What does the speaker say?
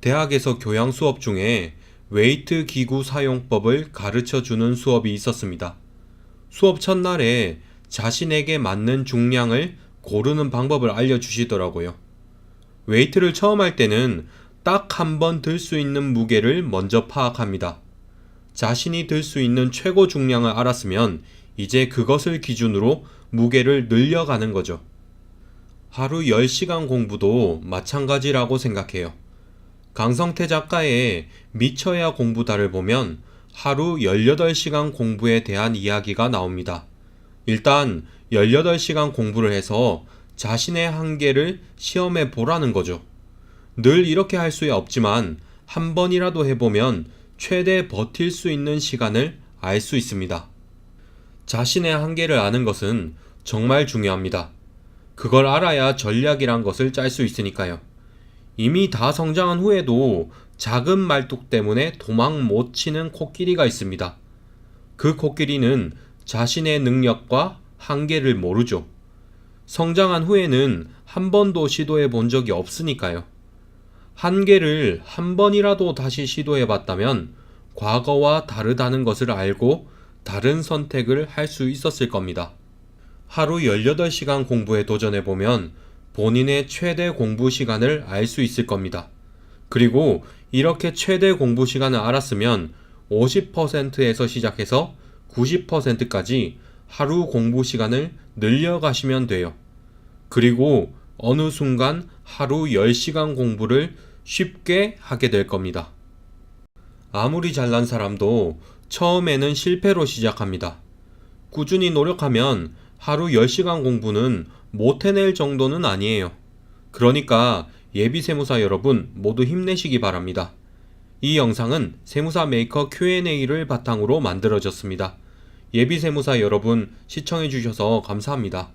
대학에서 교양 수업 중에 웨이트 기구 사용법을 가르쳐 주는 수업이 있었습니다. 수업 첫날에 자신에게 맞는 중량을 고르는 방법을 알려주시더라고요. 웨이트를 처음 할 때는 딱 한 번 들 수 있는 무게를 먼저 파악합니다. 자신이 들 수 있는 최고 중량을 알았으면 이제 그것을 기준으로 무게를 늘려가는 거죠. 하루 10시간 공부도 마찬가지라고 생각해요. 강성태 작가의 미쳐야 공부다를 보면 하루 18시간 공부에 대한 이야기가 나옵니다. 일단 18시간 공부를 해서 자신의 한계를 시험해 보라는 거죠. 늘 이렇게 할수 없지만 한 번이라도 해보면 최대 버틸 수 있는 시간을 알 수 있습니다. 자신의 한계를 아는 것은 정말 중요합니다. 그걸 알아야 전략이란 것을 짤 수 있으니까요. 이미 다 성장한 후에도 작은 말뚝 때문에 도망 못 치는 코끼리가 있습니다. 그 코끼리는 자신의 능력과 한계를 모르죠. 성장한 후에는 한 번도 시도해 본 적이 없으니까요. 한계를 한 번이라도 다시 시도해 봤다면 과거와 다르다는 것을 알고 다른 선택을 할 수 있었을 겁니다. 하루 18시간 공부에 도전해 보면 본인의 최대 공부 시간을 알 수 있을 겁니다. 그리고 이렇게 최대 공부 시간을 알았으면 50%에서 시작해서 90%까지 하루 공부 시간을 늘려가시면 돼요. 그리고 어느 순간 하루 10시간 공부를 쉽게 하게 될 겁니다. 아무리 잘난 사람도 처음에는 실패로 시작합니다. 꾸준히 노력하면 하루 10시간 공부는 못 해낼 정도는 아니에요. 그러니까 예비 세무사 여러분 모두 힘내시기 바랍니다. 이 영상은 세무사 메이커 Q&A를 바탕으로 만들어졌습니다. 예비 세무사 여러분 시청해 주셔서 감사합니다.